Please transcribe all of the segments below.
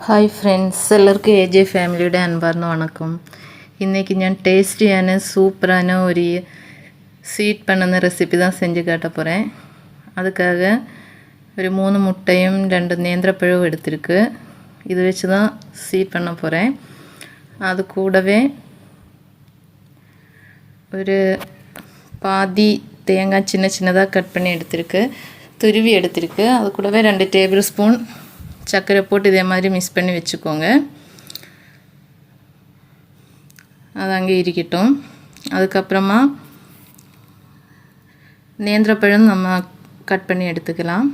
Hi friends എല്ലാവർക്കും A J ഫാമിലിയുടെ അൻപാർന്ന വണക്കം இன்றைக்கி நான் டேஸ்டியான சூப்பரான ஒரு ஸ்வீட் பண்ணுன ரெசிபி தான் செஞ்சு காட்ட போகிறேன் அதுக்காக ஒரு மூணு முட்டையும் ரெண்டு நேந்திரப்பழம் எடுத்திருக்கு இது வச்சு தான் ஸ்வீட் பண்ண போகிறேன் அது கூடவே ஒரு பாதி தேங்காய் சின்ன சின்னதாக கட் பண்ணி எடுத்திருக்கு துருவி எடுத்திருக்கு அது கூடவே ரெண்டு டேபிள் ஸ்பூன் சர்க்கரை போட்டு இதே மாதிரி மிக்ஸ் பண்ணி வச்சுக்கோங்க. அது அங்கே இருக்கட்டும். அதுக்கப்புறமா நேந்திரப்பழம் நம்ம கட் பண்ணி எடுத்துக்கலாம்.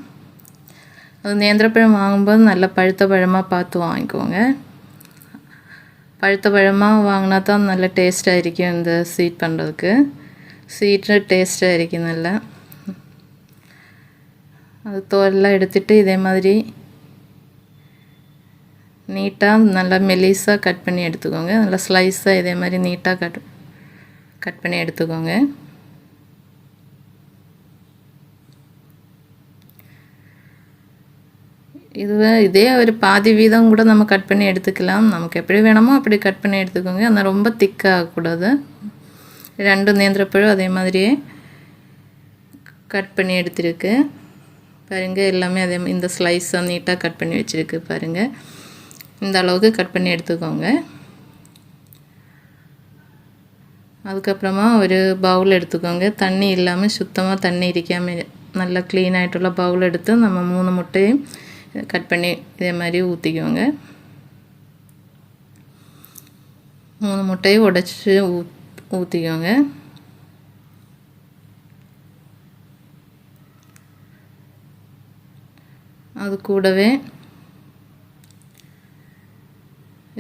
அது நேந்திரப்பழம் வாங்கும்போது நல்ல பழுத்த பழமாக பார்த்து வாங்கிக்கோங்க. பழுத்த பழமாக வாங்கினா தான் நல்ல டேஸ்ட்டாக இருக்கும் இந்த ஸ்வீட் பண்ணுறதுக்கு ஸ்வீட்டு டேஸ்ட்டாக இருக்கும் நல்லா. அது தோலெல்லாம் எடுத்துகிட்டு இதே மாதிரி நீட்டாக நல்லா மெலிசாக கட் பண்ணி எடுத்துக்கோங்க. நல்லா ஸ்லைஸாக இதே மாதிரி நீட்டாக கட் கட் பண்ணி எடுத்துக்கோங்க. இதுவே இதே ஒரு பாதி வீதம் கூட நம்ம கட் பண்ணி எடுத்துக்கலாம். நமக்கு எப்படி வேணுமோ அப்படி கட் பண்ணி எடுத்துக்கோங்க. ஆனால் ரொம்ப திக்காகக்கூடாது ரெண்டு நேந்திரப்பழம் அதே மாதிரியே கட் பண்ணி எடுத்துருக்கு. பாருங்கள் எல்லாமே அதே இந்த ஸ்லைஸாக நீட்டாக கட் பண்ணி வச்சுருக்கு பாருங்கள் இந்த அளவுக்கு கட் பண்ணி எடுத்துக்கோங்க. அதுக்கப்புறமா ஒரு பவுல் எடுத்துக்கோங்க. தண்ணி இல்லாமல் சுத்தமாக தண்ணி இருக்காமல் நல்லா க்ளீன் ஆகிட்டுள்ள பவுல் எடுத்து நம்ம மூணு முட்டையும் கட் பண்ணி இதே மாதிரி ஊற்றிக்கோங்க மூணு முட்டையும் உடச்சி ஊ ஊற்றிக்கோங்க அது கூடவே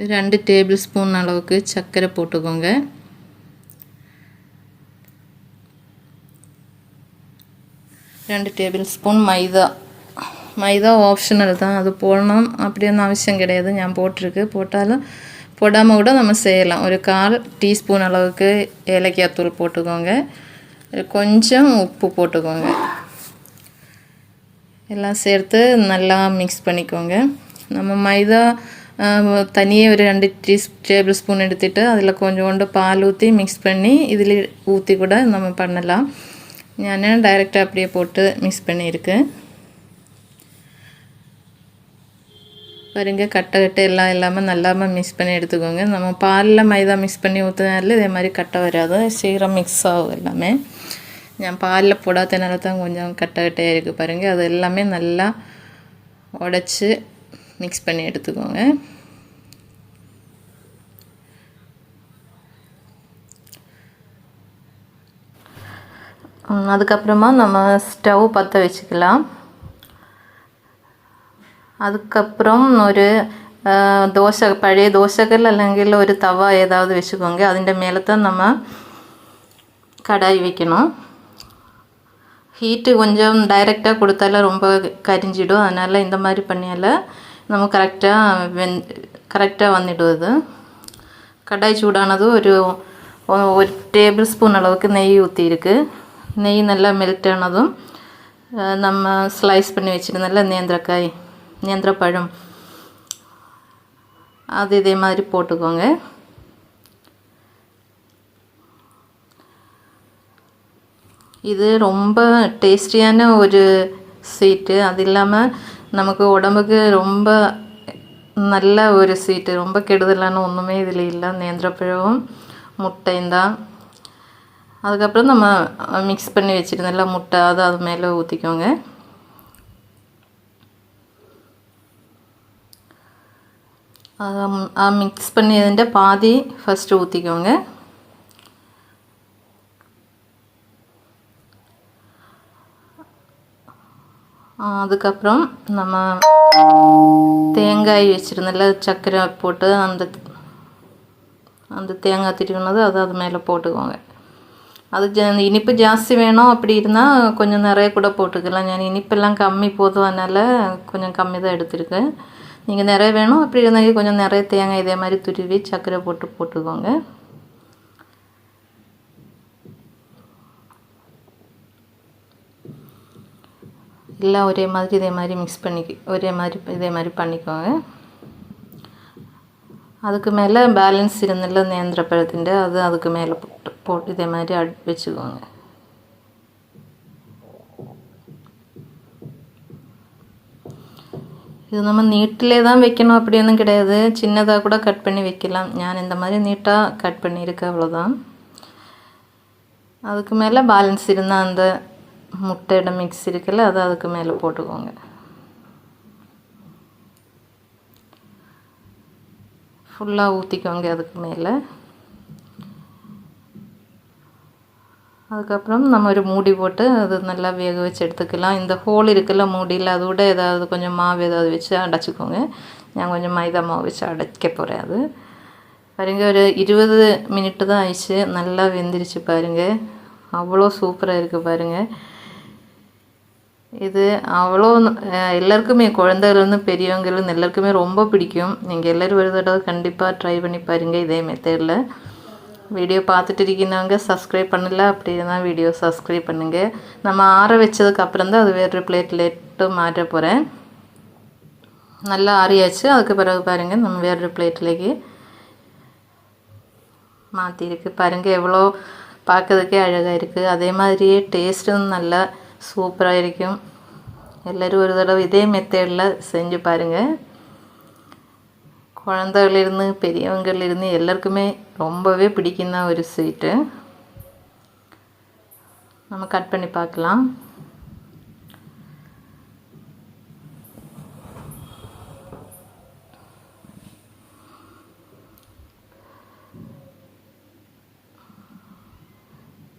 ரெண்டு டேபிள் ஸ்பூன் அளவுக்கு சர்க்கரை போட்டுக்கோங்க. ரெண்டு டேபிள் ஸ்பூன் மைதா. மைதா ஆப்ஷனல் தான். அது போடணும். அப்படின்னு அவசியம் கிடையாது. நான் போட்டிருக்கு. போட்டாலும் போடாமல் கூட நம்ம செய்யலாம். ஒரு கால் டீஸ்பூன் அளவுக்கு ஏலக்காய் தூள் போட்டுக்கோங்க. கொஞ்சம் உப்பு போட்டுக்கோங்க. எல்லாம் சேர்த்து நல்லா மிக்ஸ் பண்ணிக்கோங்க. நம்ம மைதா தனியே ஒரு ரெண்டு രണ്ട് டேபிள் ஸ்பூன் எடுத்துட்டு அதில் கொஞ்சோண்டு பால் ஊற்றி மிக்ஸ் பண்ணி இதில் ஊற்றி கூட நம்ம பண்ணலாம். ഞാൻ டைரெக்டாக அப்படியே போட்டு மிக்ஸ் பண்ணியிருக்கேன் பாருங்க கட்டை கட்டை எல்லாம் இல்லாமல் நல்லாமல் மிக்ஸ் பண்ணி எடுத்துக்கோங்க. நம்ம பாலில் மைதா மிக்ஸ் பண்ணி ஊற்றினால இதே மாதிரி கட்டை வராது. சீக்கிரம் மிக்ஸ் ஆகும் எல்லாமே. நான் பாலில் போடாத ഞാൻ கொஞ்சம் கட்டை கட்டையாக കട്ട കട്ടയായിരിക്കും அது எல்லாமே நல்லா உடச்சி மிக்ஸ் பண்ணி எடுத்துக்கோங்க. அதுக்கப்புறமா நம்ம ஸ்டவ் பற்ற வச்சுக்கலாம். அதுக்கப்புறம் ഒരു தோசை പഴയ ദോശക്കല്ല് അല്ലെങ്കിൽ ഒരു തവ ഏതാവത് വെച്ചുക്കോങ്കിൽ അതിൻ്റെ മേലത്തെ நம்ம കടായി வைக்கணும். ஹீட்டு கொஞ்சம் டைரெக்டாக கொடுத்தால ரொம்ப கரிஞ்சிடும். அதனால் இந்த மாதிரி பண்ணியால் நம்ம கரெக்டாக வெந் கரெக்டாக வந்துடும் இது கடாய் சூடானதும் ஒரு ஒரு டேபிள் ஸ்பூன் அளவுக்கு நெய் ஊற்றிருக்கு நெய் நல்லா மெல்ட் ஆனதும் நம்ம ஸ்லைஸ் பண்ணி வச்சுருந்தோம்ல நேந்திரக்காய் நேந்திரப்பழம் அது இதே மாதிரி போட்டுக்கோங்க இது ரொம்ப டேஸ்டியான ஒரு ஸ்வீட்டு அது இல்லாமல் நமக்கு உடம்புக்கு ரொம்ப நல்ல ஒரு ஸ்வீட்டு ரொம்ப கெடுதலான ஒன்றுமே இதில் இல்லை. நேந்திரப்பழவும் முட்டையும் தான் அதுக்கப்புறம் நம்ம மிக்ஸ் பண்ணி வச்சுருந்தல முட்டை அதை அது மேலே ஊற்றிக்கோங்க மிக்ஸ் பண்ணி பாதி ஃபஸ்ட்டு ஊற்றிக்கோங்க அதுக்கப்புறம் நம்ம தேங்காய் வச்சுருந்தல சர்க்கரை போட்டு அந்த அந்த தேங்காய் திருவினது அது அது மேலே போட்டுக்கோங்க அது இனிப்பு ஜாஸ்தி வேணும் அப்படி இருந்தால் கொஞ்சம் நிறைய கூட போட்டுக்கலாம். ஞான் இனிப்பெல்லாம் கம்மி போதும் அதனால் கொஞ்சம் கம்மி தான் எடுத்துருக்கேன். நீங்கள் நிறைய வேணும் அப்படி இருந்தால் கொஞ்சம் நிறைய தேங்காய் இதே மாதிரி துருவி சர்க்கரை போட்டு போட்டுக்கோங்க. எல்லாம் ஒரே மாதிரி இதே மாதிரி மிக்ஸ் பண்ணி ஒரே மாதிரி இதே மாதிரி பண்ணிக்கோங்க. அதுக்கு மேலே பேலன்ஸ் இருந்தில்ல நேந்திரப்பழத்திൻ്റെ அது அதுக்கு மேலே போட்டு போட்டு இதே மாதிரி அட் வச்சுக்கோங்க. இது நம்ம நீட்டிலே தான் வைக்கணும் அப்படியொன்றும் கிடையாது. சின்னதாக கூட கட் பண்ணி வைக்கலாம். நான் இந்த மாதிரி நீட்டாக கட் பண்ணியிருக்கேன் அவ்வளோதான் அதுக்கு மேலே பேலன்ஸ் இருந்தால் அந்த முட்டையோட மிக்ஸ் இருக்குல்ல அதை அதுக்கு மேலே போட்டுக்கோங்க. ஃபுல்லாக ஊற்றிக்கோங்க அதுக்கு மேலே. அதுக்கப்புறம் நம்ம ஒரு மூடி போட்டு அது நல்லா வேக வச்சு எடுத்துக்கலாம். இந்த ஹோல் இருக்குல்ல மூடியில் அதோட ஏதாவது கொஞ்சம் மாவு ஏதாவது வச்சு அடைச்சிக்கோங்க. நான் கொஞ்சம் மைதா மாவு வச்சு அடைக்க போகிறேன் அது. பாருங்கள் ஒரு இருபது மினிட்டு தான் ஆயிடுச்சு. நல்லா வெந்துருச்சு பாருங்கள் அவ்வளோ சூப்பராக இருக்குது பாருங்கள் இது அவ்வளோ எல்லாருக்குமே குழந்தைகள்லேருந்து பெரியவங்கலேருந்து எல்லாருக்குமே ரொம்ப பிடிக்கும். நீங்கள் எல்லோரும் ஒரு தடவை கண்டிப்பாக ட்ரை பண்ணி பாருங்கள் இதே மெத்தடில் வீடியோ பார்த்துட்டு இருக்கிறவங்க சப்ஸ்கிரைப் பண்ணல அப்படின்னா வீடியோ சப்ஸ்கிரைப் பண்ணுங்கள் நம்ம ஆற வச்சதுக்கு அப்புறம் தான் அது வேறு பிளேட்லேட்டு மாற்ற போகிறேன் நல்லா ஆறியாச்சு. அதுக்கு பிறகு பாருங்கள் நம்ம வேறு பிளேட்லேக்கு மாற்றிருக்கு பாருங்கள் எவ்வளோ பார்க்கறதுக்கே அழகாக இருக்குது அதே மாதிரியே டேஸ்ட்டும் நல்லா சூப்பராக இருக்கும் எல்லோரும் ஒரு தடவை இதே மெத்தடில் செஞ்சு பாருங்கள் குழந்தைகளிருந்து பெரியவங்களிருந்து எல்லாருக்குமே ரொம்பவே பிடிக்கும் தான் ஒரு ஸ்வீட்டு நம்ம கட் பண்ணி பார்க்கலாம்.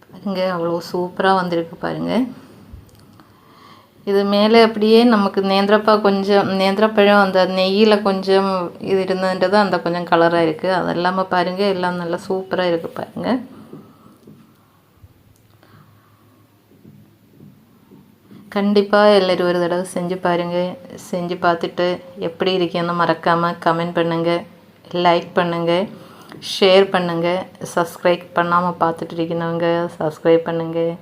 பாருங்க அவ்வளோ சூப்பராக வந்திருக்கு பாருங்கள் இது மேலே அப்படியே நமக்கு நேந்திரப்பா கொஞ்சம் நேந்திரப்பழம் அந்த நெய்யில் கொஞ்சம் இது இருந்ததுன்றது அந்த கொஞ்சம் கலராக இருக்குது அது இல்லாமல் பாருங்கள் எல்லாம் நல்லா சூப்பராக இருக்குது பாருங்கள் கண்டிப்பாக எல்லோரும் ஒரு தடவை செஞ்சு பாருங்கள் செஞ்சு பார்த்துட்டு எப்படி இருக்கேன்னு மறக்காமல் கமெண்ட் பண்ணுங்கள் லைக் பண்ணுங்கள் ஷேர் பண்ணுங்கள் சப்ஸ்கிரைப் பண்ணாமல் பார்த்துட்டு இருக்கிறவங்க சப்ஸ்கிரைப் பண்ணுங்கள்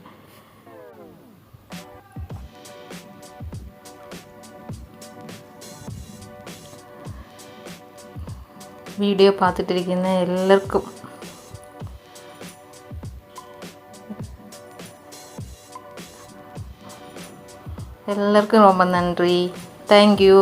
வீடியோ பார்த்துட்டு இருக்கீங்க எல்லாருக்கும் எல்லாருக்கும் ரொம்ப நன்றி தேங்க்யூ